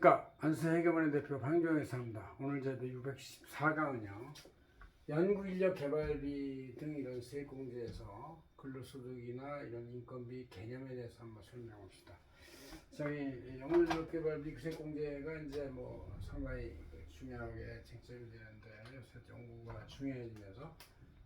안녕하십니까 안수해결원의 대표 방종에서 합니다. 오늘 저도 614강은요 연구 인력 개발비 등 이런 세공제에서 근로소득이나 이런 인건비 개념에 대해서 한번 설명해 봅시다. 저희 연구 인력 개발비 세공제가 이제 뭐 상당히 그 중요하게 쟁점이 되는데 요새 연구가 중요해지면서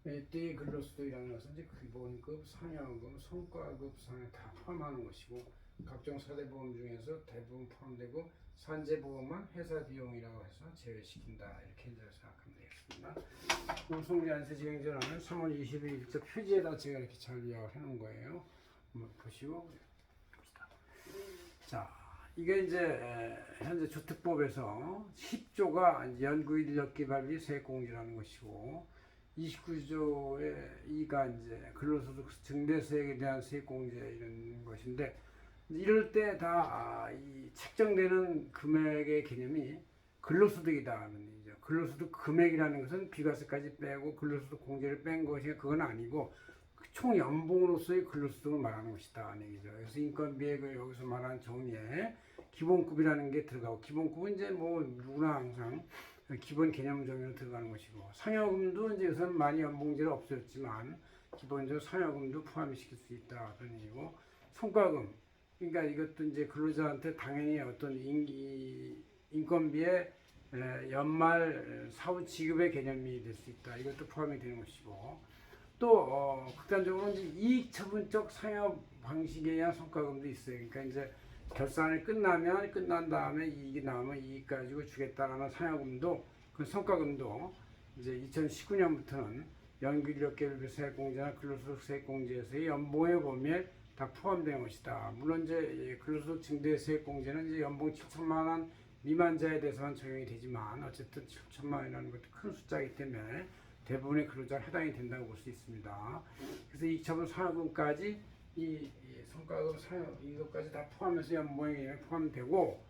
이때 근로소득이라는 것은 이제 기본급, 상여급, 성과급 상에 다 포함하는 것이고 각종 사대보험 중에서 대부분 포함되고 산재보험만 회사 비용이라고 해서 제외시킨다 이렇게 생각하면 되겠습니다. 우송리 안세 진행전은 3월 22일 저 표지에다 제가 이렇게 잘 요약을 해놓은 거예요. 한번 보시고 봅시다. 자, 이게 이제 에, 현재 주택법에서 10조가 연구 인력 개발비 세공제라는 것이고 29조의 2가 이제 근로소득 증대세액에 대한 세공제 이런 것인데 이럴 때 다 이 책정되는 금액의 개념이 근로소득이다는 얘기죠. 근로소득 금액이라는 것은 비과세까지 빼고 근로소득 공제를 뺀 것이 그건 아니고 그총 연봉으로서의 근로소득을 말하는 것이다 하는 얘기죠. 그래서 인건비에 그 여기서 말하는 정의에 기본급이라는 게 들어가고 기본급은 이제 뭐 누구나 항상 기본 개념 정의로 들어가는 것이고 상여금도 이제 우선 많이 연봉제를 없었지만 기본적으로 상여금도 포함시킬 수 있다 그런 얘기고 성과금 그러니까 이것도 이제 근로자한테 당연히 어떤 인, 이, 인건비의 에, 연말 사후 지급의 개념이 될 수 있다. 이것도 포함이 되는 것이고 또 어, 극단적으로 이제 이익 처분적 상여 방식에 의한 성과금도 있어요. 그러니까 이제 결산이 끝나면 끝난 다음에 이익이 나오면 이익 가지고 주겠다라는 상여금도 그 성과금도 이제 2019년부터는 연기력개별 세액공제나 근로소득 세액공제에서의 연봉의 범위에 다 포함된 것이다. 물론 이제 이 근로소득 증대 세액공제는 이제 연봉 7천만 원 미만자에 대해서만 적용이 되지만 어쨌든 7천만 원이라는 것도 큰 숫자이기 때문에 대부분의 근로자가 해당이 된다고 볼 수 있습니다. 그래서 이차분 상여금까지 이, 이 성과금 상여 이것까지 다 포함해서 연봉에 포함되고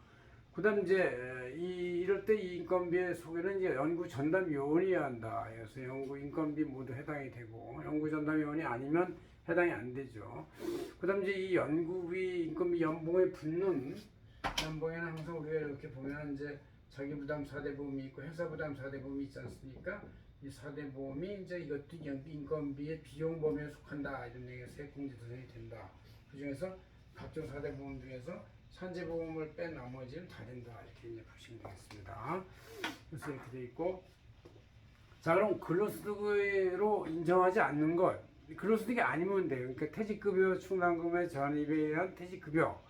그다음 이제 이 이럴 때 이 인건비의 소개는 이제 연구 전담 요원이어야 한다. 그래서 연구 인건비 모두 해당이 되고 연구 전담 요원이 아니면 해당이 안 되죠. 그 다음 이제 이 연구비 인건비 연봉에 붙는 연봉에는 항상 우리가 이렇게 보면 이제 자기 부담 사대보험이 있고 회사 부담 사대보험이 있지 않습니까? 이 사대보험이 이제 이것도 연- 인건비의 비용 범위에 속한다 이런 얘기가 세공제 대상이 된다. 그 중에서 각종 사대보험 중에서 산재보험을 뺀 나머지는 다 된다 이렇게 이제 보시면 되겠습니다. 그래서 이렇게 돼 있고 자 그럼 근로소득으로 인정하지 않는 것 근로소득이 아니면 돼요. 그러니까 퇴직급여 충당금의 전입에 의한 퇴직급여,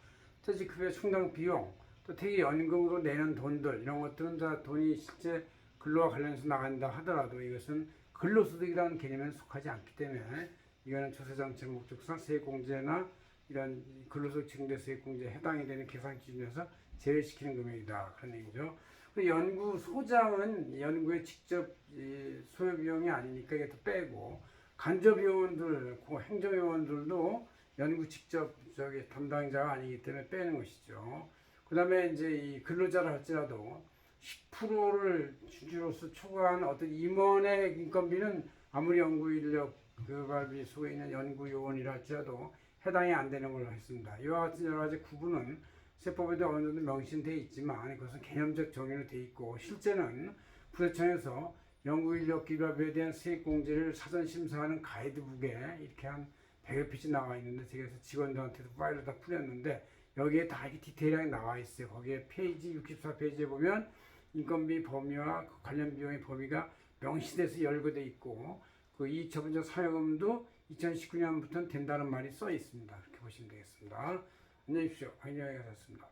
퇴직급여 충당 비용, 또 퇴직연금으로 내는 돈들 이런 것들은 다 돈이 실제 근로와 관련해서 나간다 하더라도 이것은 근로소득이라는 개념에 속하지 않기 때문에 이거는 조세정책 목적상 세공제나 이런 근로소득 증대 세액공제에 해당이 되는 계산 기준에서 제외시키는 금액이다 그런 얘기죠. 그 연구 소장은 연구에 직접 이 소요 비용이 아니니까 이게 또 빼고 간접 요원들, 그 행정 요원들도 연구 직접 저기 담당자가 아니기 때문에 빼는 것이죠. 그 다음에 이제 이 근로자를 할지라도 10%를 주주로서 초과한 어떤 임원의 인건비는 아무리 연구 인력 개발비 속에 있는 연구 요원이라 할지라도 해당이 안 되는 걸로 했습니다. 이와 같은 여러 가지 구분은 세법에도 어느 정도 명시돼 있지만 그것은 개념적 정의로 돼 있고 실제는 부대청에서 연구 인력 기업에 대한 세액 공제를 사전 심사하는 가이드북에 이렇게 한 100여 페이지 나와 있는데 제가 직원들한테도 파일을 다 뿌렸는데 여기에 다 이렇게 디테일하게 나와 있어요. 거기에 페이지 64페이지에 보면 인건비 범위와 그 관련 비용의 범위가 명시돼서 열거돼 있고 그 이처분적 사용금도 2019년부터는 된다는 말이 써 있습니다. 이렇게 보시면 되겠습니다. 안녕히 계십시오. 안녕히 가셨습니다.